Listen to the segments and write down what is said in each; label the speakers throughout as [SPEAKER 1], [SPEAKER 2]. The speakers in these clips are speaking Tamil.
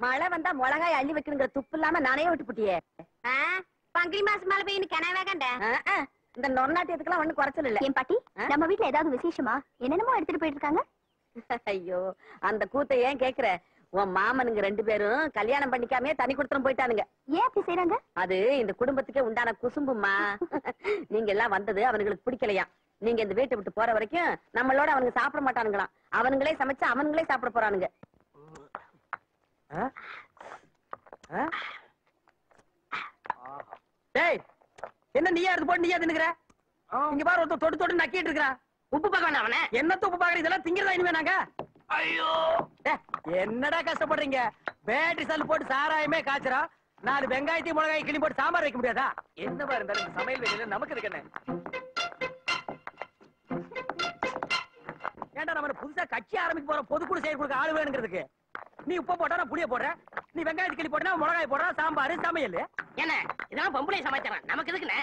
[SPEAKER 1] மழை வந்தா மிளகாய் அள்ளி வைக்கணுங்கிற துப்பு இல்லாம நானே விட்டு புட்டியே.
[SPEAKER 2] பங்குனி மாசம் மழை பெய்யுன்னு கனவே கண்டேன்
[SPEAKER 1] இந்த நொன்னாட்டியத்துக்கெல்லாம் ஒண்ணும் குறைச்சல் இல்ல.
[SPEAKER 2] என் பாட்டி? நம்ம வீட்ல ஏதாவது விசேஷமா? என்னென்னமோ எடுத்துட்டு போயிட்டு இருக்காங்க
[SPEAKER 1] ஐயோ அந்த கூத்தை ஏன் கேக்குற? உன் மாமனுங்க ரெண்டு பேரும் கல்யாணம் பண்ணிக்காமே தனி கொடுத்துரும் போயிட்டானுங்க.
[SPEAKER 2] ஏன் அப்படி செய்றாங்க?
[SPEAKER 1] அது இந்த குடும்பத்துக்கே உண்டான குசும்புமா நீங்க எல்லாம் வந்தது அவனுங்களுக்கு பிடிக்கலையா? நீங்க இந்த வீட்டை விட்டு போற வரைக்கும் நம்மளோட அவனுங்க சாப்பிட மாட்டானுங்களாம். அவனுங்களே சமைச்சு அவனுங்களே சாப்பிட போறானுங்க.
[SPEAKER 3] டேய் என்ன நீயா இருந்து போட்டு நீயா தின்னுக்கிற? இங்க பாரு ஒருத்தர் தொட்டு தொட்டு நக்கிட்டு இருக்கிறான்
[SPEAKER 4] உப்பு பார்க்க அவனை.
[SPEAKER 3] என்ன தூப்பு பாக்குற இதெல்லாம் திங்கிறதா இனிமே நாங்க? ஐயோ. என்னடா கஷ்டப்படுறீங்க? பேட்டரி சல் போட்டு சாராயமே காய்ச்சறோம் நாலு வெங்காயத்தையும் மிளகாய் கிளி போட்டு சாம்பார் வைக்க முடியாதா?
[SPEAKER 5] என்னவா இருந்தாலும் இந்த சமையல் வேலையில நமக்கு இருக்கு என்ன?
[SPEAKER 3] ஏன்டா நம்ம புதுசா கட்சி ஆரம்பிக்க போற பொதுக்குழு செயற்குழுக்கு ஆளு வேணுங்கிறதுக்கு? நீ உப்பு போட்டா புளிய போடுறேன் நீ வெங்காயத்தை கிளி போட்டா மிளகாய் போடுறா சாம்பார் சமையல்.
[SPEAKER 4] என்ன? இதெல்லாம் பொம்பளை சமாச்சாரம் நமக்கு எதுக்குண்ணே?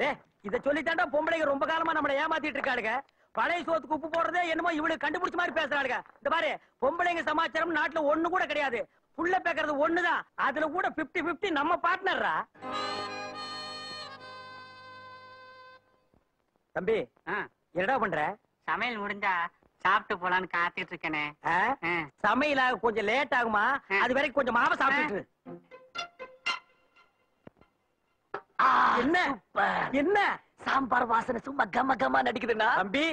[SPEAKER 3] டே இத சொல்லித்தாண்டா பொம்பளைங்க ரொம்ப காலமா நம்மள ஏமாத்திட்டு இருக்காளுங்க. பழைய சோத்துக்கு உப்பு போடுறதே என்னமோ இவளுக்கு கண்டுபிடிச்ச மாதிரி பேசுறாளுங்க. இந்த பாரு பொம்பளைங்க சமாச்சாரம் நாட்டுல ஒண்ணு கூட கிடையாது. புள்ள பேக்கறது ஒண்ணுதான். அதுல கூட 50 50 நம்ம பார்ட்னர்ரா தம்பி என்னடா பண்ற?
[SPEAKER 6] சமையல் முடிஞ்சா சாப்பிட்டு போலான்னு காத்துட்டு இருக்கேனே.
[SPEAKER 3] சமையலாக கொஞ்சம் லேட் ஆகுமா. அது வரைக்கும் கொஞ்சம் மாவை சாப்பிட்டு. என்ன? என்ன?
[SPEAKER 5] சாம்பார் வாசனை சும்மா கம கமா நடிக்குதுன்னா?
[SPEAKER 3] தம்பி.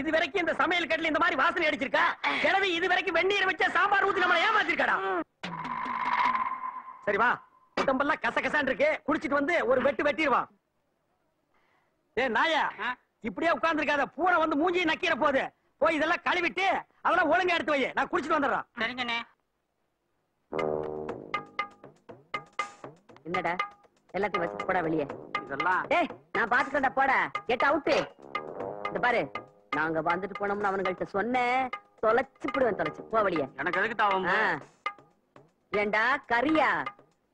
[SPEAKER 3] இது வரைக்கும் இந்த சமையல் கட்டில இந்த மாதிரி வாசனை அடிச்சிருக்கா? கிழவி இது வரைக்கும் வெந்நீர் வச்ச சாம்பார் ஊத்தி நம்மள ஏமாத்திருக்கடா? சரி வா. உடம்பெல்லாம் கசகசான் இருக்கு. குடிச்சிட்டு வந்து ஒரு வெட்டு வெட்டிடுவான் ஏ நாயா? இப்படியே உட்கார்ந்திருக்காத. பூனை வந்து மூஞ்சி நக்கிற போது. போய் இதெல்லாம் கழுவிட்டு அதெல்லாம் ஒழுங்கா எடுத்து வை. நான் குடிச்சிட்டு வந்துடுறேன்.
[SPEAKER 6] சரிங்கண்ணே.
[SPEAKER 1] என்னடா? எல்லாத்தையும் வச்சுட்டு போடா வெளியே.
[SPEAKER 6] இதெல்லாம்
[SPEAKER 1] ஏய் நான் பாத்துக்கிறேன்டா போடா. கெட் அவுட்டு இந்த பாரு நாங்க வந்துட்டு போனோம்னு அவனுங்கள்ட்ட சொன்னேன். தொலைச்சு போடுவேன் தொலைச்சு. போ வெளியே.
[SPEAKER 6] எனக்கு எதுக்கு தாவும்.
[SPEAKER 1] ஏண்டா கரியா?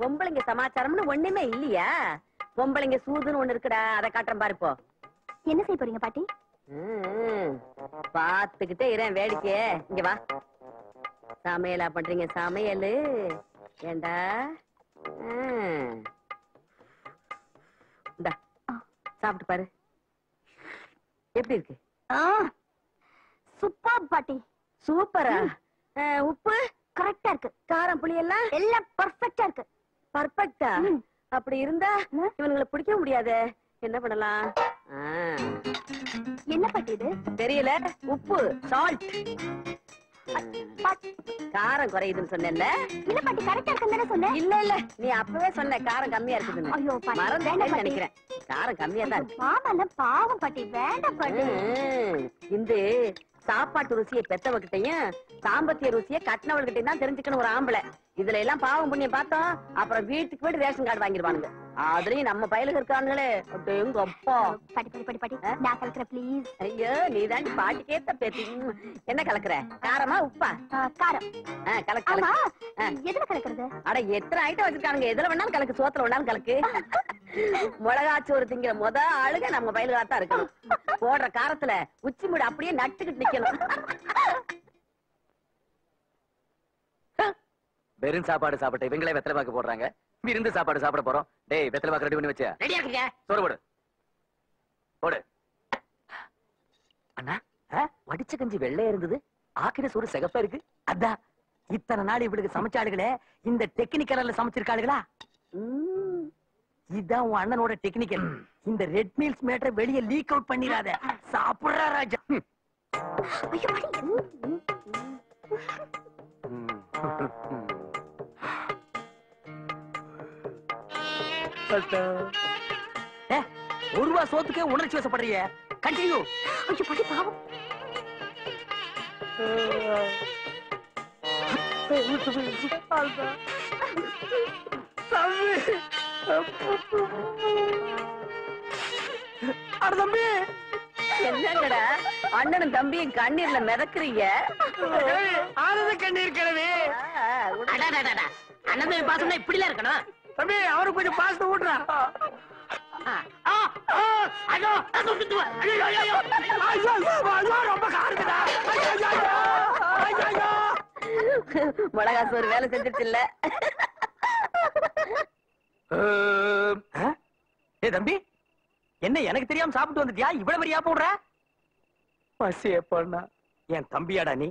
[SPEAKER 1] பொம்பளைங்க சமாச்சாரம்னு ஒண்ணுமே இல்லையா? பொம்பளைங்க சூதுன்னு ஒண்ணு இருக்குடா. அதை காட்டுறேன் பாரு இப்போ
[SPEAKER 2] என்ன செய்ய போறீங்க பாட்டி?
[SPEAKER 1] பாத்துக்கிட்டே இரேன் வேடிக்கைய. இங்க வா. சமையலா பண்றீங்க சமையலு. ஏண்டா? சாப்பிட்டு பாரு. எப்படி இருக்கு?
[SPEAKER 2] சூப்பர் பாட்டி.
[SPEAKER 1] சூப்பரா? உப்பு?
[SPEAKER 2] கரெக்டா இருக்கு.
[SPEAKER 1] காரம் புளி எல்லாம்?
[SPEAKER 2] எல்லாம் பர்ஃபெக்ட்டா இருக்கு.
[SPEAKER 1] பர்ஃபெக்டா. அப்படி இருந்தா. இவனுங்களை பிடிக்க முடியாதே. என்ன பண்ணலாம்?
[SPEAKER 2] என்ன பாட்டி இது?
[SPEAKER 1] தெரியல. உப்பு சால்ட் காரம் குறையுதுன்னு சொன்னேன்ல.
[SPEAKER 2] இல்ல பாட்டி? கரெக்டா இருக்குன்னு சொன்னேன்.
[SPEAKER 1] இல்ல இல்ல. நீ அப்பவே சொன்ன காரம் கம்மியா இருக்குதுன்னு.
[SPEAKER 2] ஐயோ
[SPEAKER 1] மறந்தேன்னு நினைக்கிறேன். காரம் கம்மியா தான் இருக்கு.
[SPEAKER 2] மாமா பாவம் பாட்டி. வேண்டாம் பாட்டி.
[SPEAKER 1] ம், இந்த சாப்பாட்டு ருசியை பெத்தவகிட்டையும் சாம்பத்திய ருசியை கட்டினவள்கிட்டயும் தான் தெரிஞ்சுக்கணும் ஒரு ஆம்பளை. இதுல எல்லாம் பாவம் புண்ணியம் பார்த்தோம் அப்புறம் வீட்டுக்கு வீடு ரேஷன் கார்டு வாங்கிடுவானுங்க. அதுலயும் நம்ம பயலுக்கு இருக்கானுங்களே எங்க அப்பா.
[SPEAKER 2] பாட்டி பாட்டி பாட்டி பாட்டி. நான் கலக்குறேன் ப்ளீஸ்
[SPEAKER 1] ஐயோ நீ தான் பாட்டுக்கேத்த பேத்தி. ம், என்ன கலக்குற? காரமா உப்பா?
[SPEAKER 2] காரம்.
[SPEAKER 1] கலக்கு
[SPEAKER 2] ஆமா. எதுல கலக்குறது?
[SPEAKER 1] அட எத்தனை ஐட்டம் வச்சிருக்கானுங்க? எதுல வேணாலும் கலக்கு சோத்துல வேணாலும் கலக்கு. மிளகாச்சோறு திங்கிற முத ஆளுங்க நம்ம பயலுகளா தான் இருக்கணும். போடுற காரத்துல உச்சி மூடு அப்படியே நட்டுக்கிட்டு நிக்கணும்.
[SPEAKER 5] வெறும் சாப்பாடு சாப்பிட்டு இவங்களே வெத்தலை பாக்கு போடுறாங்க. விருந்து சாப்பாடு சாப்பிட போறோம். டேய் வெத்தலை பாக்கு ரெடி பண்ணி வச்ச
[SPEAKER 4] ரெடியா இருக்குங்க?
[SPEAKER 5] சோறு போடு. போடு. அண்ணா வடிச்ச கஞ்சி வெள்ளையா இருந்தது. ஆக்கின சோறு சிகப்பா இருக்கு.
[SPEAKER 3] அதான். இத்தனை நாள் இவளுக்கு சமைச்சாளுகளே இந்த டெக்னிக்கல்ல சமைச்சிருக்காளுகளா? இதான் உன் அண்ணனோட டெக்னிக்கல் இந்த ரெட் மீல்ஸ் மேட்டரை வெளிய லீக் அவுட் பண்ணிடாத. சாப்பிடுறா ராஜா.
[SPEAKER 2] ஐயோ பாட்டி
[SPEAKER 5] ம்.
[SPEAKER 3] ஏ, ஒரு ரூபா சோத்துக்கே உணர்ச்சி வசப்படுறிய கண்டினியூ
[SPEAKER 2] ஐயோ பாட்டி பாவம்.
[SPEAKER 3] அட தம்பி.
[SPEAKER 1] என்னங்கடா? அண்ணனும் தம்பியும் கண்ணீர்ல மிதக்குறீங்க.
[SPEAKER 3] ஆனந்த கண்ணீர் கிழவி.
[SPEAKER 4] அண்ணன் பாசம்னா இப்படிலாம் இருக்கணும்.
[SPEAKER 3] தம்பி அவருக்கு கொஞ்சம் பாசத்தை ஊட்டுறா.
[SPEAKER 4] மிளகா சோறு வேலை செஞ்சிருச்சு இல்ல?
[SPEAKER 3] ஏய் தம்பி என்ன எனக்கு தெரியாம சாப்பிட்டு வந்துட்டியா? இவ்வளவு பெரிய போடுற பசி எப்படா என் தம்பியாடா நீ?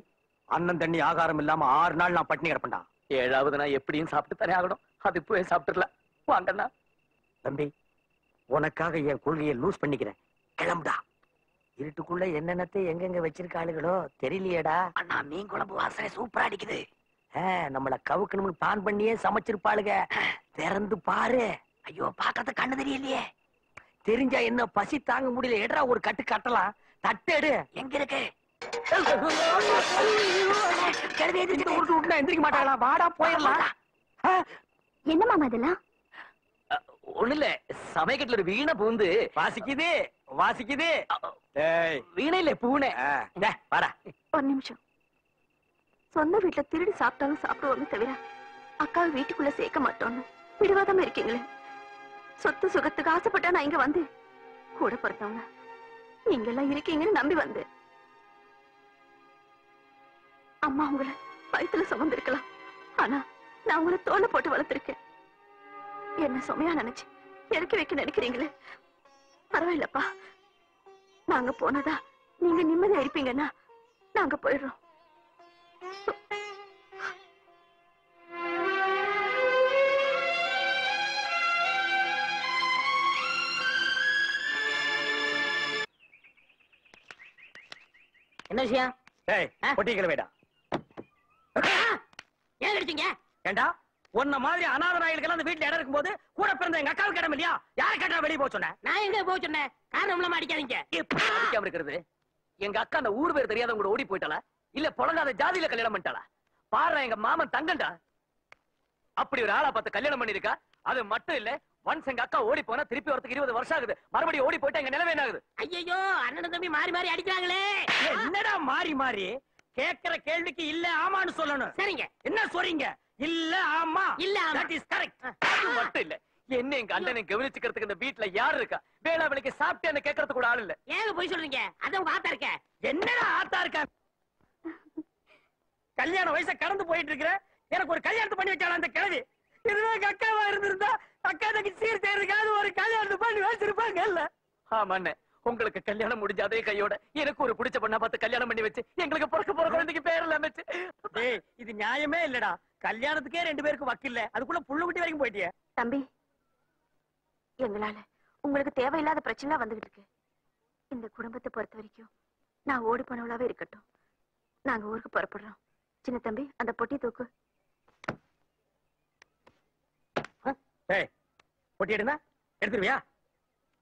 [SPEAKER 3] அண்ணன் தண்ணி ஆகாரம் இல்லாம ஆறு நாள் நான் பட்டினி கிடப்பேன்டா.
[SPEAKER 5] ஏழாவது நான் எப்படியும் சாப்பிட்டு தானே ஆகணும். அது போய் சாப்பிட்டுலாம் வாங்கண்ணா.
[SPEAKER 3] தம்பி உனக்காக என் கொள்கையை லூஸ் பண்ணிக்கிறேன். கிளம்புடா. இருட்டுக்குள்ள என்னென்னத்தை எங்கெங்க வச்சிருக்காளுகளோ தெரியலையேடா.
[SPEAKER 5] அண்ணா மீன் குழம்பு வாசனை சூப்பரா அடிக்குது.
[SPEAKER 3] நம்மள கவுக்கணும்னு பிளான் பண்ணியே சமைச்சிருப்பாளுக. திறந்து பாரு.
[SPEAKER 5] ஐயோ பாக்காத கண்ணு தெரியலையே.
[SPEAKER 3] தெரிஞ்சா என்ன பசி தாங்க முடியல. எடா ஒரு கட்டு கட்டலாம். தட்டெடு.
[SPEAKER 5] எங்க இருக்கு?
[SPEAKER 3] எந்திரிக்க மாட்டாங்களா வாடா போயிடலாம்.
[SPEAKER 7] என்ன மாமா இதெல்லாம்
[SPEAKER 5] ஒண்ணு இல்ல சமயக்கட்டுல ஒரு வீணை பூந்து
[SPEAKER 3] வாசிக்குது வாசிக்குது. ஏய்,
[SPEAKER 5] வீணை இல்ல பூனை.
[SPEAKER 3] வாடா.
[SPEAKER 7] ஒரு நிமிஷம். சொந்த வீட்டுல திருடி சாப்பிட்டாலும் சாப்பிடுவோமே தவிர அக்காவை வீட்டுக்குள்ள சேர்க்க மாட்டோம்னு பிடிவாதமா இருக்கீங்களே. சொத்து சுகத்துக்கு ஆசைப்பட்டா நான் இங்க வந்து கூட பிறந்தவங்க நீங்க எல்லாம் இருக்கீங்கன்னு நம்பி வந்து. அம்மா உங்களை வயித்துல சுமந்திருக்கலாம். ஆனா நான் உங்களை தோலை போட்டு வளர்த்திருக்கேன். என்ன சுமையா நினைச்சு இறக்கி வைக்க நினைக்கிறீங்களே? பரவாயில்லப்பா. நாங்க போனதா நீங்க நிம்மதியா இருப்பீங்கன்னா நாங்க போயிடுறோம்.
[SPEAKER 4] என்ன விஷயம்?
[SPEAKER 3] ஏய் பொட்டிக்கல வேடா
[SPEAKER 4] ஏன் அடிச்சீங்க?
[SPEAKER 3] ஏண்டா? உன்ன மாதிரி நாய்களுக்கு அந்த வீட்டுல இடம் இருக்கும்போது கூட பிறந்த எங்க அக்காவுக்கு இடம் இல்லையா? யாரை கேட்டா வெளியே போக சொன்ன?
[SPEAKER 4] நான் எங்க போக சொன்னேன் காரணம் அடிக்காதீங்க.
[SPEAKER 5] அடிக்காம இருக்கிறது. எங்க அக்கா அந்த ஊர் பேர் தெரியாதவங்க ஓடி போயிட்டாளா? இல்ல புழங்காத ஜாதியில கல்யாணம் பண்ணிட்டாளா? பாரு எங்க மாமன் தங்கண்டா? அப்படி ஒரு ஆளா பார்த்து கல்யாணம் பண்ணிருக்கா அது மட்டும் இல்ல ஒன்ஸ் எங்க அக்கா ஓடி போனா திருப்பி வரதுக்கு இருபது வருஷம் ஆகுது. மறுபடியும் ஓடி போயிட்டா எங்க என்ன ஆகுது?
[SPEAKER 4] ஐயோ அண்ணன் தம்பி மாறி மாறி அடிக்கிறாங்களே.
[SPEAKER 3] என்னடா மாறி மாறி? கேக்குற கேள்விக்கு இல்ல ஆமான்னு சொல்லணும்.
[SPEAKER 4] சரிங்க.
[SPEAKER 3] என்ன சொல்றீங்க? இல்ல ஆமா.
[SPEAKER 4] இல்ல.
[SPEAKER 3] தட் இஸ் கரெக்ட்
[SPEAKER 5] அது மட்டும் இல்ல. என்ன எங்க அண்ணனை கவனிச்சுக்கிறதுக்கு இந்த வீட்டுல யாரு இருக்கா? வேளா வேலைக்கு சாப்பிட்டு கேட்கறதுக்கு கூட ஆள் இல்ல.
[SPEAKER 4] ஏங்க போய் சொல்றீங்க? அதான் உங்க ஆத்தா இருக்க.
[SPEAKER 3] என்னடா ஆத்தா இருக்கா? கல்யாண வயசை கடந்து போயிட்டு இருக்கிற எனக்கு ஒரு கல்யாணத்தை பண்ணி வச்சாலும் அந்த கிழவி? இதுவே அக்காவா இருந்திருந்தா அக்கா தங்கி சீர் செய்யறதுக்காவது ஒரு கல்யாணத்தை பண்ணி வச்சிருப்பாங்க இல்ல
[SPEAKER 5] உங்களுக்கு கல்யாணம் முடிஞ்ச அதே கையோட எனக்கு ஒரு பிடிச்ச பொண்ணா பார்த்து கல்யாணம் பண்ணி வச்சு எங்களுக்கு பிறக்க போற குழந்தைக்கு பேர் எல்லாம் வச்சு.
[SPEAKER 3] டேய் இது நியாயமே இல்லடா. கல்யாணத்துக்கே ரெண்டு பேருக்கு வக்கில்ல அதுக்குள்ள புள்ள குட்டி வரைக்கும் போயிட்டியே.
[SPEAKER 7] தம்பி எங்களால உங்களுக்கு தேவையில்லாத பிரச்சனை வந்துகிட்டு இருக்கு. இந்த குடும்பத்தை பொறுத்த வரைக்கும் நான் ஓடி போனவளாவே இருக்கட்டும். நாங்க ஊருக்கு புறப்படுறோம். சின்ன தம்பி அந்த பொட்டி தூக்கு.
[SPEAKER 3] ஏய் பொட்டி எடுனா எடுத்துருவியா?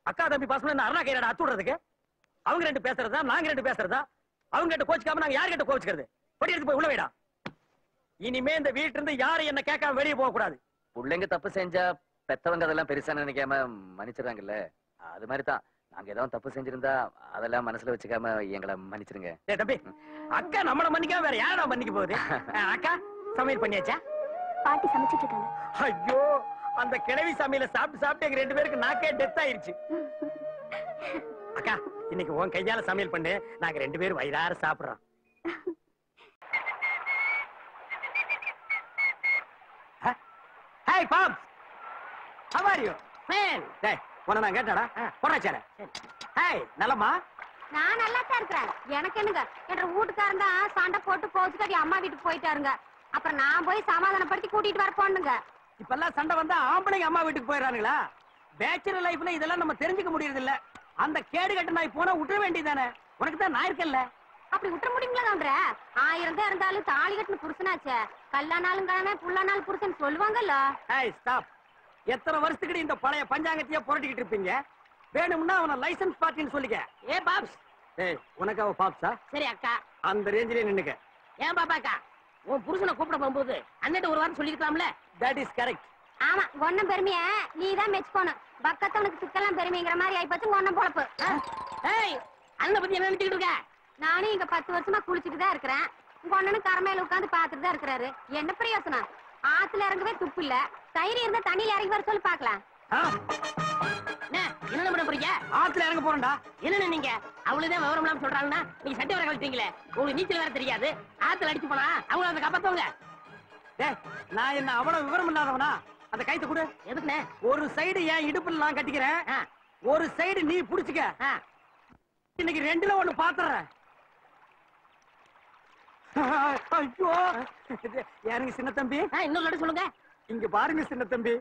[SPEAKER 3] அக்கா தம்பி பாசம் என்ன அருணா கையில அத்து விடுறதுக்கு? அவங்க ரெண்டு பேசுறதா நாங்க ரெண்டு பேசுறதா? அவங்க கிட்ட கோச்சிக்காம நாங்க யார் கிட்ட கோச்சிக்கிறது எடுத்து போய் உள்ள வைடா. இனிமே இந்த வீட்டுல இருந்து யாரும் என்ன கேட்காம வெளியே போக கூடாது.
[SPEAKER 5] பிள்ளைங்க தப்பு செஞ்சா பெத்தவங்க அதெல்லாம் பெருசா நினைக்காம மன்னிச்சிடறாங்கல்ல? அது மாதிரி தான் நாங்க ஏதாவது தப்பு செஞ்சிருந்தா அதெல்லாம் மனசுல வச்சுக்காம எங்களை மன்னிச்சிருங்க.
[SPEAKER 3] தம்பி அக்கா நம்மள மன்னிக்காம வேற யாரா மன்னிக்க போகுது? அக்கா சமையல் பண்ணியாச்சா?
[SPEAKER 7] பாட்டி சமைச்சிட்டு இருக்காங்க.
[SPEAKER 3] ஐயோ! அந்த கிழவி சமையல சாப்பிட்டு சாப்பிட்டு எங்க ரெண்டு பேருக்கு நாக்கே டெத் ஆயிருச்சு. அக்கா இன்னைக்கு உன் கையால சமையல் பண்ணு. நாங்க ரெண்டு பேரும் வயிறார சாப்பிடுறோம். ஹாய் பாப் how are you?
[SPEAKER 4] ஃபேன்
[SPEAKER 3] டேய் உன்னை நான் கேட்டாடா போடா சேர. ஹாய் நலமா
[SPEAKER 7] நான் நல்லா தான் இருக்கிறேன். எனக்கு என்னங்க? என்ற வீட்டுக்காரங்க சண்டை போட்டு கோச்சுக்காட்டி அம்மா வீட்டுக்கு போயிட்டாருங்க. அப்புறம் நான் போய் சமாதானப்படுத்தி கூட்டிட்டு வர போனுங்க
[SPEAKER 3] இப்பெல்லாம் சண்டை வந்தா ஆம்பளைங்க அம்மா வீட்டுக்கு போயிடுறானுங்களா? பேச்சுலர் லைஃப்ல இதெல்லாம் நம்ம தெரிஞ்சுக்க முடியறது இல்ல அந்த கேடு கட்ட நாய் போனா விட்டுற வேண்டியதானே உனக்கு தான் நான் இருக்கேன்ல.
[SPEAKER 7] அப்படி விட்டுற முடியுங்களா தோன்ற ஆயிரம் தான் இருந்தாலும் தாலி கட்டின புருஷனாச்சே. கல்லானாலும் கிழமை புல்லானாலும் புருஷன் சொல்லுவாங்கல்ல.
[SPEAKER 3] ஹாய் ஸ்டாப் எத்தனை வருஷத்துக்கு இந்த பழைய பஞ்சாங்கத்தையே புரட்டிக்கிட்டு இருப்பீங்க? வேணும்னா அவனை லைசன்ஸ் பார்ட்டின்னு சொல்லிக்க.
[SPEAKER 4] ஏ பாப்ஸ்.
[SPEAKER 3] ஏய் உனக்கு அவ பாப்ஸா?
[SPEAKER 4] சரி அக்கா.
[SPEAKER 3] அந்த ரேஞ்சிலே நின்னுக்க.
[SPEAKER 4] ஏன் பாப்பாக்கா? உன் புருஷனை கூப்பிட போகும்போது அண்ணன் ஒரு வாரம் சொல்லிருக்கலாம்ல
[SPEAKER 3] தட் இஸ் கரெக்ட்
[SPEAKER 7] ஆமா ஒன்னும் பெருமைய? நீ தான் மெச்சுக்கோணும் பக்கத்தவனுக்கு சிக்கலாம் பெருமைங்கிற மாதிரி ஆயிப்போச்சு ஒன்னும் பொழப்பு.
[SPEAKER 4] ஏய் அண்ணனை பத்தி என்ன நினைச்சுக்கிட்டு இருக்க?
[SPEAKER 7] நானும் இங்க பத்து வருஷமா குளிச்சுட்டு தான் இருக்கிறேன். உங்க அண்ணனும் கரமையில உட்காந்து பாத்துட்டு தான் இருக்கிறாரு. என்ன பிரயோசனம்? ஆத்துல இறங்கவே துப்பு இல்ல. தைரியம் இருந்தா தண்ணியில இறங்கி வர சொல்லி பாக்கலாம்
[SPEAKER 4] என்ன பண்ண போறீங்க?
[SPEAKER 3] ஆத்துல இறங்க போறேன்டா.
[SPEAKER 4] என்னன்னு நீங்க? அவ்வளவுதான் விவரம் இல்லாம சொல்றாங்கன்னா நீங்க சட்டை வர கழிச்சீங்களே உங்களுக்கு நீச்சல் வேற தெரியாது. ஆத்துல அடிச்சு போனா அவங்க அதை காப்பாத்துவாங்க
[SPEAKER 3] நான் என்ன அவ்வளவு விவரம் இல்லாதவனா? அந்த கைத்த கொடு.
[SPEAKER 4] எதுக்குண்ணே?
[SPEAKER 3] ஒரு சைடு என் இடுப்புல நான் கட்டிக்கிறேன்? ஒரு சைடு நீ புடிச்சுக்க. இன்னைக்கு ரெண்டுல ஒண்ணு பாத்துறேன். ஐயோ. யாருங்க சின்ன தம்பி?
[SPEAKER 4] இன்னொரு சொல்லுங்க.
[SPEAKER 3] இங்க பாருங்க சின்ன தம்பி.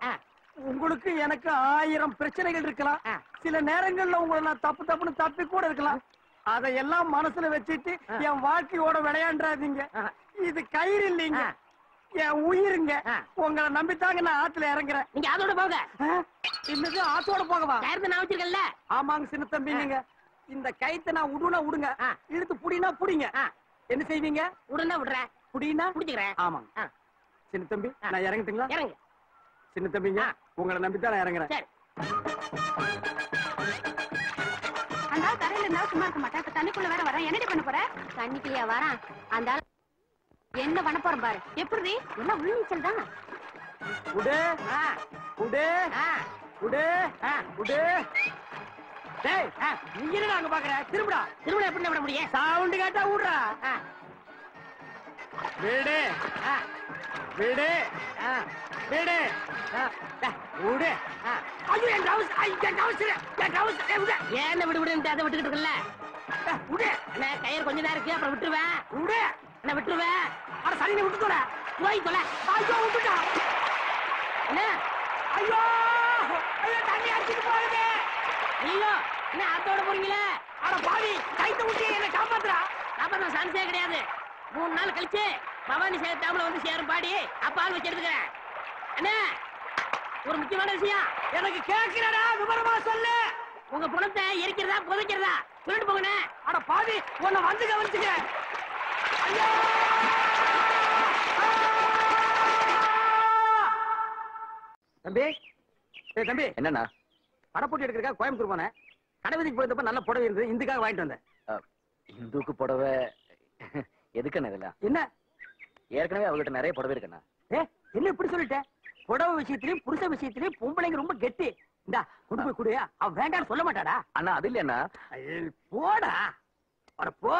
[SPEAKER 3] உங்களுக்கு எனக்கு ஆயிரம் பிரச்சனைகள் இருக்கலாம். சில நேரங்கள்ல உங்களை நான் தப்பு தப்புன்னு தப்பி கூட இருக்கலாம். அதையெல்லாம் மனசுல வச்சுட்டு. என் வாழ்க்கையோட விளையாண்டாதீங்க. இது கயிறு இல்லைங்க. என் உயிருங்க. உங்களை நம்பித்தாங்க நான் ஆத்துல இறங்குறேன்.
[SPEAKER 4] நீங்க அதோட போங்க?
[SPEAKER 3] என்னது ஆத்தோட போகவா?
[SPEAKER 4] நான் வச்சிருக்கேன்ல.
[SPEAKER 3] ஆமாங்க சின்ன தம்பி நீங்க. இந்த கைத்தை நான் உடுனா உடுங்க. இழுத்து புடினா புடிங்க. என்ன செய்வீங்க?
[SPEAKER 4] உடனே விடுறேன்
[SPEAKER 3] புடினா?
[SPEAKER 4] புடிச்சுக்கிறேன்.
[SPEAKER 3] ஆமாங்க. சின்ன தம்பி. நான் இறங்கட்டுங்களா?
[SPEAKER 4] இறங்கு.
[SPEAKER 3] சின்ன தம்பிங்க. உங்களை நம்பித்தான் நான் இறங்குறேன்.
[SPEAKER 4] சரி.
[SPEAKER 2] அந்த ஆள் கரையில இருந்தா சும்மா இருக்க மாட்டேன். இப்ப தண்ணிக்குள்ள வேற வரேன். என்னடி பண்ண போற? தண்ணிக்குள்ளயா வரான். அந்த என்ன பண்ண பாரு. எப்படி? எல்லாம் உள்நீச்சல் தான்.
[SPEAKER 3] உடு. உடு. உடு. உடு. டேய். நீ என்னடா அங்க பாக்குற? திரும்புடா.
[SPEAKER 4] திரும்ப எப்படி விட முடியும்?
[SPEAKER 3] சவுண்ட் கேட்டா விடுறா
[SPEAKER 4] ஆ,
[SPEAKER 3] வீடு. வீடு. வீடு.
[SPEAKER 4] ஆ.
[SPEAKER 3] ஐயோ என் டவுஸ் என் டவுஸ் என் டவுஸ் விடு
[SPEAKER 4] ஏன்னு விடு விடுன்ட்டு அதை விட்டுக்கிட்டு
[SPEAKER 3] உடு.
[SPEAKER 4] அண்ணே, கயிறு கொஞ்சம் தான் இருக்கு அப்புறம் விட்டுருவேன்.
[SPEAKER 3] உடு.
[SPEAKER 4] என்ன விட்டுருவேன்.
[SPEAKER 3] அட சனியை விட்டு தொலை
[SPEAKER 4] போய் தொலை.
[SPEAKER 3] ஐயோ விட்டுட்டான்
[SPEAKER 4] என்ன?
[SPEAKER 3] ஐயோ ஐயோ தண்ணி அடிச்சிட்டு போகுது.
[SPEAKER 4] ஐயோ என்ன அதோட போறீங்களே?
[SPEAKER 3] அட பாவி கைத்த விட்டு என்ன காப்பாத்துறா.
[SPEAKER 4] அப்புறம் நான் சான்ஸே கிடையாது. மூணு நாள் கழிச்சு பவானி சேர் டேம்ல வந்து சேரும் பாடி அப்ப ஆள் என்ன? ஒரு முக்கியமான விஷயம்.
[SPEAKER 3] எனக்கு கேட்கிறடா விவரமா சொல்லு.
[SPEAKER 4] உங்க பணத்தை எரிக்கிறதா புதைக்கிறதா? சொல்லிட்டு போங்கண்ணே.
[SPEAKER 3] அட பாவி உன்னை வந்து கவனிச்சுக்க தம்பி? ஏய் தம்பி.
[SPEAKER 5] என்னண்ணா?
[SPEAKER 3] படப்போட்டி எடுக்கிறக்கா கோயம்புத்தூர் போனேன். கடைவீதிக்கு போயிருந்தப்ப நல்ல புடவை இருந்தது. இந்துக்காக வாங்கிட்டு வந்தேன்.
[SPEAKER 5] இந்துக்கு புடவை? எதுக்குண்ணா இதெல்லாம்?
[SPEAKER 3] என்ன?
[SPEAKER 5] ஏற்கனவே அவகிட்ட நிறைய புடவை இருக்குண்ணா.
[SPEAKER 3] ஏ என்ன இப்படி சொல்லிட்டேன் புடவை விஷயத்திலயும் புருஷ விஷயத்திலயும் பொம்பளைங்க ரொம்ப கெட்டி இந்தா கொண்டு போய் கொடு. அவ வேண்டாம்னு சொல்ல மாட்டாடா.
[SPEAKER 5] அண்ணா அது இல்லையாண்ணா.
[SPEAKER 3] ஐயே, போடா. போ.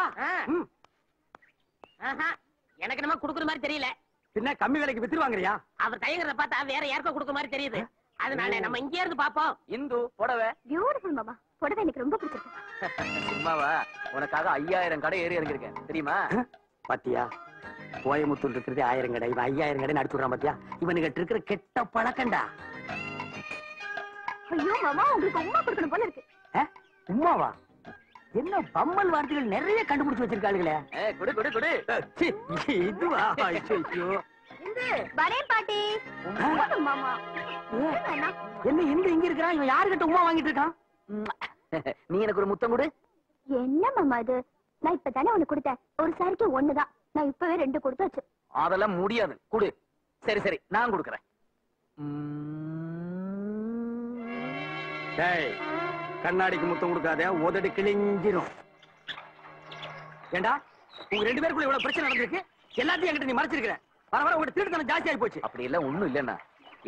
[SPEAKER 4] எனக்கு நம்ம குடுக்குற மாதிரி தெரியல.
[SPEAKER 3] பின்ன கம்மி விலைக்கு வித்துரு வாங்குறியா
[SPEAKER 4] அவர் தயங்குறத பார்த்தா வேற யாருக்கோ கொடுக்குற மாதிரி தெரியுது. அதனால நம்ம இங்கே இருந்து பாப்போம்
[SPEAKER 5] இந்து புடவை.
[SPEAKER 2] பியூட்டிஃபுல் மாமா. புடவை எனக்கு ரொம்ப பிடிச்சிருக்கு.
[SPEAKER 5] சும்மாவா? உனக்காக ஐயாயிரம் கடை ஏறி இறங்கிருக்கேன் தெரியுமா?
[SPEAKER 3] பாத்தியா? கோயமுத்தூர் இருக்கிறது ஆயிரம் கடை. இவன் ஐயாயிரம் கடை அடிச்சு விடுறான் பாத்தியா? இவனுகிட்ட இருக்கிற கெட்ட பழக்கண்டா
[SPEAKER 2] ஐயோ மாமா உங்களுக்கு உமா கொடுக்கணும் போல இருக்கு.
[SPEAKER 3] ஆ? என்ன பம்மல் வார்த்தைகள் நிறைய கண்டுபிடிச்சு வச்சிருக்காளுங்களே
[SPEAKER 5] குடு குடு குடு.
[SPEAKER 3] இதுவா? ஐயோ. என்ன இந்த இங்க இருக்கிறான் இவன் யாருகிட்ட உமா வாங்கிட்டு இருக்கான்?
[SPEAKER 5] நீ எனக்கு ஒரு முத்தம் கொடு.
[SPEAKER 2] என்ன மாமா இது? நான் இப்பதானே ஒண்ணு கொடுத்தேன். ஒரு சாரிக்கு ஒண்ணுதான். நான் இப்பவே ரெண்டு கொடுத்தாச்சு
[SPEAKER 5] அதெல்லாம் முடியாது. குடு. சரி சரி. நான் கொடுக்கறேன்.
[SPEAKER 3] டேய் கண்ணாடிக்கு முத்தம் கொடுக்காத உதடு கிழிஞ்சிரும். ஏண்டா உங்க ரெண்டு பேருக்குள்ள இவ்வளவு பிரச்சனை நடந்திருக்கு? எல்லாத்தையும் என்கிட்ட நீ மறைச்சிருக்கிற. வர வர உங்க திருட்டுத்தனம் ஜாஸ்தி ஆகி போச்சு.
[SPEAKER 5] அப்படி எல்லாம் ஒண்ணும் இல்லண்ணா.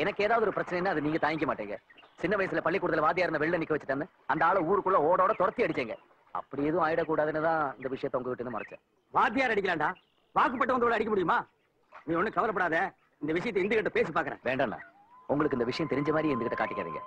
[SPEAKER 5] எனக்கு ஏதாவது ஒரு பிரச்சனைன்னா அது நீங்க தாங்கிக்க மாட்டீங்க. சின்ன வயசுல பள்ளிக்கூடத்துல வாத்தியார் இருந்த வெளில நிக்க வச்சுட்டாங்க அந்த ஆளை ஊருக்குள்ள ஓடோட துரத்தி அடிச்சீங்க. அப்படி எதுவும் ஆயிடக்கூடாதுன்னு தான் இந்த விஷயத்தை உங்ககிட்ட இருந்து மறைச்சேன்.
[SPEAKER 3] வாத்தியார் அடிக்கலாம்டா. வாக்குப்பட்ட வந்தோட அடிக்க முடியுமா நீ ஒண்ணும் கவலைப்படாத. இந்த விஷயத்தை இந்து கிட்ட பேசி பாக்குறேன்.
[SPEAKER 5] வேண்டாண்ணா. உங்களுக்கு இந்த விஷயம் தெரிஞ்ச மாதிரி என்கிட்ட காட்டிக்காதீங்க.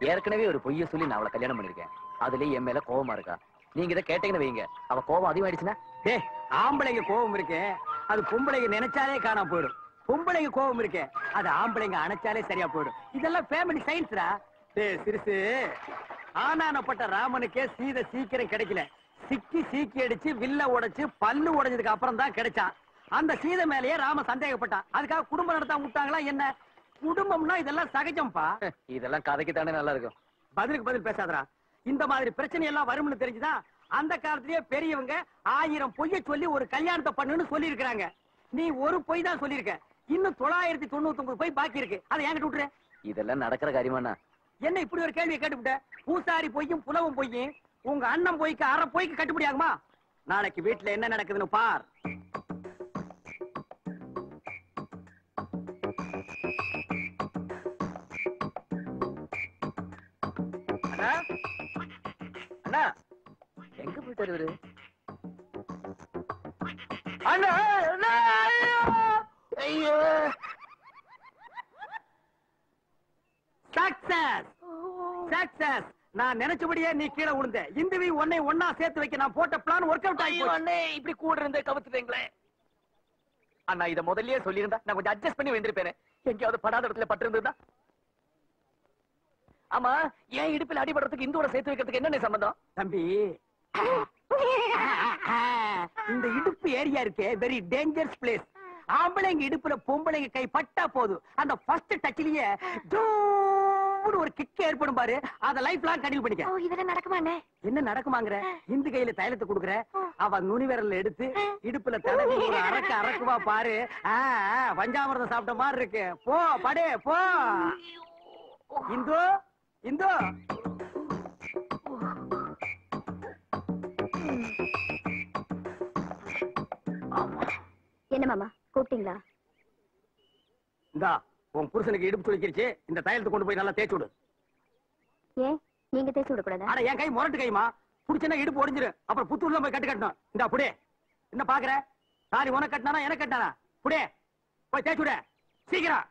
[SPEAKER 5] ஏற்கனவே ஒரு பொய்ய சொல்லி நான் அவளை கல்யாணம் பண்ணிருக்கேன் அதுலயும் என் மேல கோவமா இருக்கா? நீங்க இதை கேட்டீங்கன்னு வைங்க அவ கோவம் அதிகமாயிடுச்சுன்னா
[SPEAKER 3] டேய் ஆம்பளைங்க கோபம் இருக்கேன் அது பொம்பளைங்க நினைச்சாலே காணாம போயிடும். பொம்பளைங்க கோபம் இருக்கேன் அது ஆம்பளைங்க அணைச்சாலே சரியா போயிடும். இதெல்லாம் ஃபேமிலி சயின்ஸ்ரா டேய் சிறுசு ஆனானப்பட்ட ராமனுக்கே சீதை சீக்கிரம் கிடைக்கல. சிக்கி சீக்கி அடிச்சு வில்ல உடைச்சு பல்லு உடைஞ்சதுக்கு அப்புறம் தான் கிடைச்சான். அந்த சீதை மேலேயே ராம சந்தேகப்பட்டான். அதுக்காக குடும்பம் நடத்தாம விட்டாங்களா என்ன? குடும்பம்னா இதெல்லாம் சகஜம்ப்பா.
[SPEAKER 5] இதெல்லாம் கதைக்கு தானே நல்லா இருக்கும்
[SPEAKER 3] பதிலுக்கு பதில் பேசாதடா. இந்த மாதிரி பிரச்சனை எல்லாம் வரும்னு தெரிஞ்சுதான் அந்த காலத்திலேயே பெரியவங்க ஆயிரம் பொய்ய சொல்லி ஒரு கல்யாணத்தை பண்ணுன்னு சொல்லி இருக்காங்க நீ ஒரு பொய் தான் சொல்லியிருக்க. இன்னும் தொள்ளாயிரத்தி தொண்ணூத்தி ஒன்பது பொய் பாக்கி இருக்கு. அதை என்கிட்ட விட்டுரு.
[SPEAKER 5] இதெல்லாம் நடக்கிற காரியமாண்ணா
[SPEAKER 3] என்ன இப்படி ஒரு கேள்வியை கேட்டுவிட்ட? பூசாரி பொய்யும் புலவும் பொய்யும். உங்க அண்ணன் பொய்க்கு அரை பொய்க்கு கட்டுப்படி ஆகுமா? நாளைக்கு வீட்டுல என்ன நடக்குதுன்னு பார்.
[SPEAKER 5] இவரு
[SPEAKER 3] சக்சஸ் நான் நினைச்சபடியே நீ கீழே விழுந்த. இந்துவி உன்னை ஒன்னா சேர்த்து வைக்க நான் போட்ட பிளான் ஒர்க் அவுட் ஆகி
[SPEAKER 5] அண்ணே இப்படி கூட இருந்தே கவுத்துட்டீங்களே. அண்ணா இத முதல்லயே சொல்லியிருந்தா நான் கொஞ்சம் அட்ஜஸ்ட் பண்ணி வந்திருப்பேனே எங்கேயாவது படாத இடத்துல பட்டு இருந்ததா ஆமா ஏன் இடுப்புல அடிபடுறதுக்கு இந்தோட சேர்த்து வைக்கிறதுக்கு என்னென்ன சம்பந்தம்?
[SPEAKER 3] தம்பி இந்த இடுப்பு ஏரியா இருக்கே வெரி டேஞ்சரஸ் பிளேஸ் ஆம்பளைங்க இடுப்புல பொம்பளைங்க கை பட்டா போதும். அந்த ஃபர்ஸ்ட் டச்லயே ஜூன்னு ஒரு கிக் ஏற்படும் பாரு. அத லைஃப் லாங் கண்டினியூ பண்ணிக்க.
[SPEAKER 2] ஓ இதெல்லாம் நடக்குமாண்ணே
[SPEAKER 3] என்ன நடக்குமாங்கற? இந்த கையில தைலத்தை குடுக்குற. அவ நுனி விரல்ல எடுத்து இடுப்புல தடவி ஒரு அரக்க அரக்குவா பாரு. பஞ்சாமிரதம் சாப்பிட்ட மாதிரி இருக்கு. போ படே போ. இந்து இந்து.
[SPEAKER 2] என்ன மாமா கூப்பிட்டீங்களா?
[SPEAKER 3] இந்தா உன் புருஷனுக்கு இடுப்பு சுளிக்கிருச்சு. இந்த தைலத்தை கொண்டு போய் நல்லா தேய்ச்சு விடு.
[SPEAKER 2] ஏன்? நீங்க தேய்ச்சி விடக்கூடாதா?
[SPEAKER 3] ஆனா என் கை முரட்டு கைமா புடிச்சனா இடுப்பு ஒடிஞ்சிரு அப்புறம் புத்தூர்ல போய் கட்டு கட்டணும். இந்த புடியே என்ன பாக்குற? சாரி உனக்கு கட்டினானா எனக்கு கட்டினானா? புடியே போய் தேய்ச்சு விடு. சீக்கிரம்.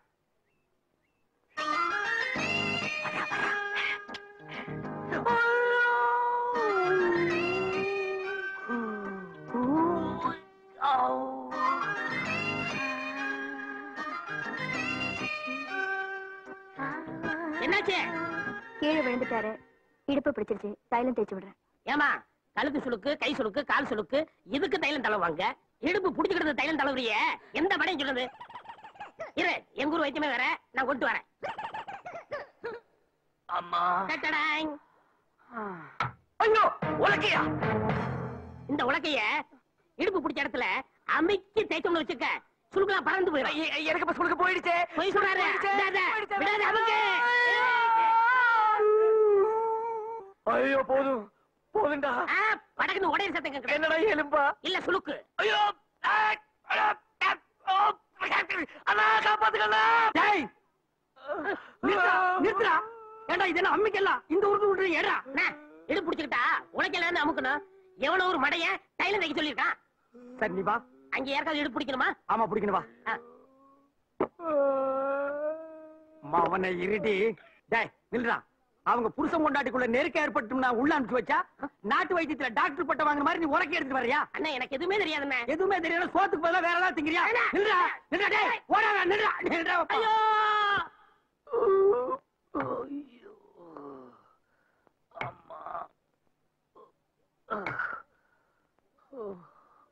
[SPEAKER 4] என்னாச்சு?
[SPEAKER 2] கீழே விழுந்துட்டாரு. இடுப்பு பிடிச்சிருச்சு. தைலம் தேய்ச்சி விடுறேன்.
[SPEAKER 4] ஏமா கழுத்து சுளுக்கு கை சுளுக்கு கால் சுளுக்கு இதுக்கு தைலம் தடவாங்க இடுப்பு புடிச்சுக்கிட்டு தைலம் தடவுறிய? எந்த படையும் சொல்லுது இரு எங்க ஊர் வைத்தியமே வேற. நான் கொண்டு வரேன்.
[SPEAKER 5] அம்மா. ஐயோ உலக்கையா?
[SPEAKER 4] இந்த உலக்கைய இடுப்பு பிடிச்ச இடத்துல அமைக்கி தேய்ச்சோம்னு வச்சுக்க. சுளுக்கெல்லாம் பறந்து போயிடும்
[SPEAKER 5] எனக்கு பஸ் கொடுக்க போயிடுச்சே.
[SPEAKER 4] பொய் சொல்றாரு.
[SPEAKER 5] ஐயோ போதும். போதுண்டா
[SPEAKER 4] ஆ, படக்குன்னு உடைய சத்தம்
[SPEAKER 5] என்னடா எலும்பா?
[SPEAKER 4] இல்ல சுளுக்கு
[SPEAKER 5] ஐயோ அண்ணா காப்பாத்துக்கண்ணா
[SPEAKER 3] டேய். நிறுத்துடா நிறுத்துடா. ஏண்டா இதெல்லாம் அம்மிக்கலாம் இந்த உருட்டு உருட்டு ஏடா
[SPEAKER 4] இடுப்பு பிடிச்சுக்கிட்டா. இருந்து அமுக்கணும்? எவ்வளவு ஒரு மடைய தைலம் தைக்க சொல்லியிருக்கான்.
[SPEAKER 3] சரி நீ வா.
[SPEAKER 4] அங்க யாருக்காவது இடுப்பு பிடிக்கணுமா?
[SPEAKER 3] ஆமா பிடிக்கணும். மவனை இருடி. டேய் நில்றா. அவங்க புருஷன் கொண்டாட்டிக்குள்ள நெருக்க ஏற்பட்டும்னா உள்ள அனுப்பிச்சு வச்சா நாட்டு வைத்தியத்துல டாக்டர் பட்டம் வாங்குற மாதிரி நீ உலக்கி எடுத்துட்டு வரியா
[SPEAKER 4] அண்ணா எனக்கு எதுவுமே தெரியாதுண்ணே.
[SPEAKER 3] எதுவுமே தெரியல. சோத்துக்கு பதிலா வேற ஏதாவது திங்கிறியா? நில்றா நில்றா டேய் ஓடாத நில்றா நில்றா
[SPEAKER 4] ஐயோ!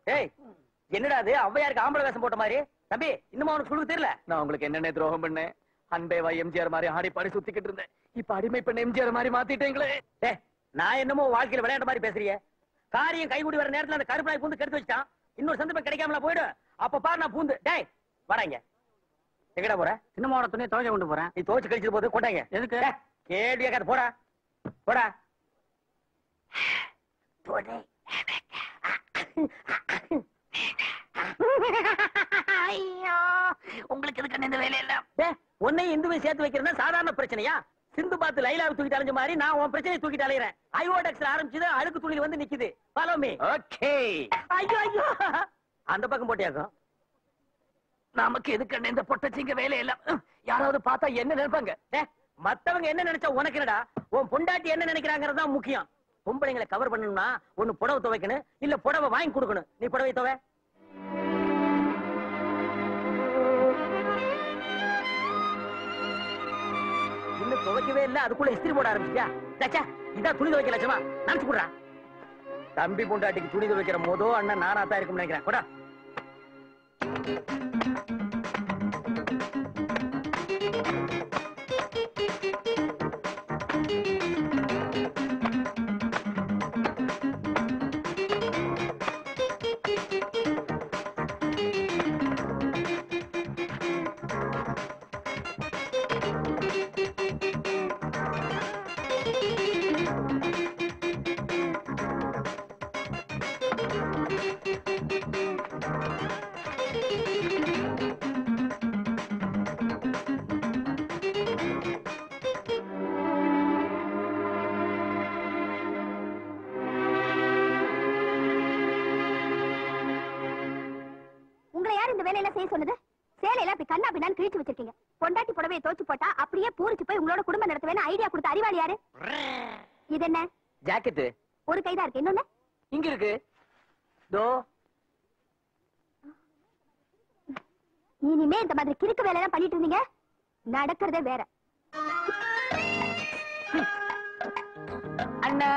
[SPEAKER 3] டேய் என்னடா அது? ஔவையாருக்கு ஆம்பளை வேஷம் போட்ட மாதிரி? தம்பி இன்னும் அவனுக்கு சொல்லுக்கு தெரியல?
[SPEAKER 5] நான் உங்களுக்கு என்னென்ன துரோகம் பண்ணேன்? அன்பேவா எம்ஜிஆர் மாதிரி ஆடி பாடி சுத்திக்கிட்டு இருந்தேன். இப்ப அடிமை பெண் எம்ஜிஆர் மாதிரி மாத்திட்டீங்களே.
[SPEAKER 3] நான் என்னமோ வாழ்க்கையில விளையாட்ட மாதிரி பேசுறியே. காரியம் கைகூடி வர நேரத்துல அந்த கருப்பு நாய் பூந்து கெடுத்து வச்சிட்டான். இன்னொரு சந்தர்ப்பம் கிடைக்காமல போயிடு. அப்ப பாரு நான் பூந்து. டேய் வாடாங்க எங்கடா போற?
[SPEAKER 6] சின்னமாவோட துணியை துவைக்க கொண்டு போறேன்.
[SPEAKER 3] நீ தோச்சு கழிச்சது போது கொண்டாங்க.
[SPEAKER 6] எதுக்கு?
[SPEAKER 3] டேய், கேள்வியா கேட்டு போடா. போடா.
[SPEAKER 4] ஐயோ உங்களுக்கு எதுக்கு இந்த வேலையெல்லாம்?
[SPEAKER 3] டேய், உன்னையும் இந்துவையும் சேர்த்து வைக்கிறதா சாதாரண பிரச்சனையா? சிந்து பாத்து லைலாவை தூக்கிட்டு அலைஞ்ச மாதிரி நான் உன் பிரச்சனையை தூக்கிட்டு அலையிறேன். ஐஓடெக்ஸ் ஆரம்பிச்சது அழுக்கு துணியில வந்து நிக்குது. Follow me
[SPEAKER 5] okay.
[SPEAKER 3] ஐயோ ஐயோ. அந்த பக்கம் போட்டியாக்கும்.
[SPEAKER 5] நமக்கு எதுக்கு இந்த பொட்டச்சிங்க வேலையெல்லாம்? உம், யாராவது பார்த்தா என்ன நினைப்பாங்க?
[SPEAKER 3] மத்தவங்க என்ன நினைச்சா உனக்கு என்னடா? உன் பொண்டாட்டி என்ன நினைக்கிறாங்கிறது முக்கியம். பொம்பளைங்களை கவர் பண்ணணும்னா ஒண்ணு புடவை துவைக்கணும் இல்ல புடவை வாங்கி கொடுக்கணும். நீ புடவை துவை. இன்னும் துவைக்கவே இல்ல அதுக்குள்ள இஸ்திரி போட ஆரம்பிச்சியா சச்சா இதான் துணி துவைக்க லட்சமா நினைச்சு கொடுறா. தம்பி பொண்டாட்டிக்கு துணி துவைக்கிற மோதோ அண்ணன் நானா தான் இருக்கும்னு நினைக்கிறேன். கூட.
[SPEAKER 2] செய்ய சொன்னது? சேலையெல்லாம் இப்படி கண்ணா பின்னான்னு கிழிச்சு வச்சிருக்கீங்க. பொண்டாட்டி புடவையை தோச்சு போட்டா அப்படியே பூரிச்சு போய் உங்களோட குடும்பம் நடத்துவேன்னு ஐடியா கொடுத்த அறிவாளி யாரு? இது என்ன
[SPEAKER 5] ஜாக்கெட்
[SPEAKER 2] ஒரு கைதான் இருக்கு. இன்னொன்னு?
[SPEAKER 5] இங்க இருக்கு. தோ.
[SPEAKER 2] இனிமே இந்த மாதிரி கிறுக்கு வேலை எல்லாம் பண்ணிட்டு இருந்தீங்க. நடக்கிறதே வேற.
[SPEAKER 5] அண்ணா.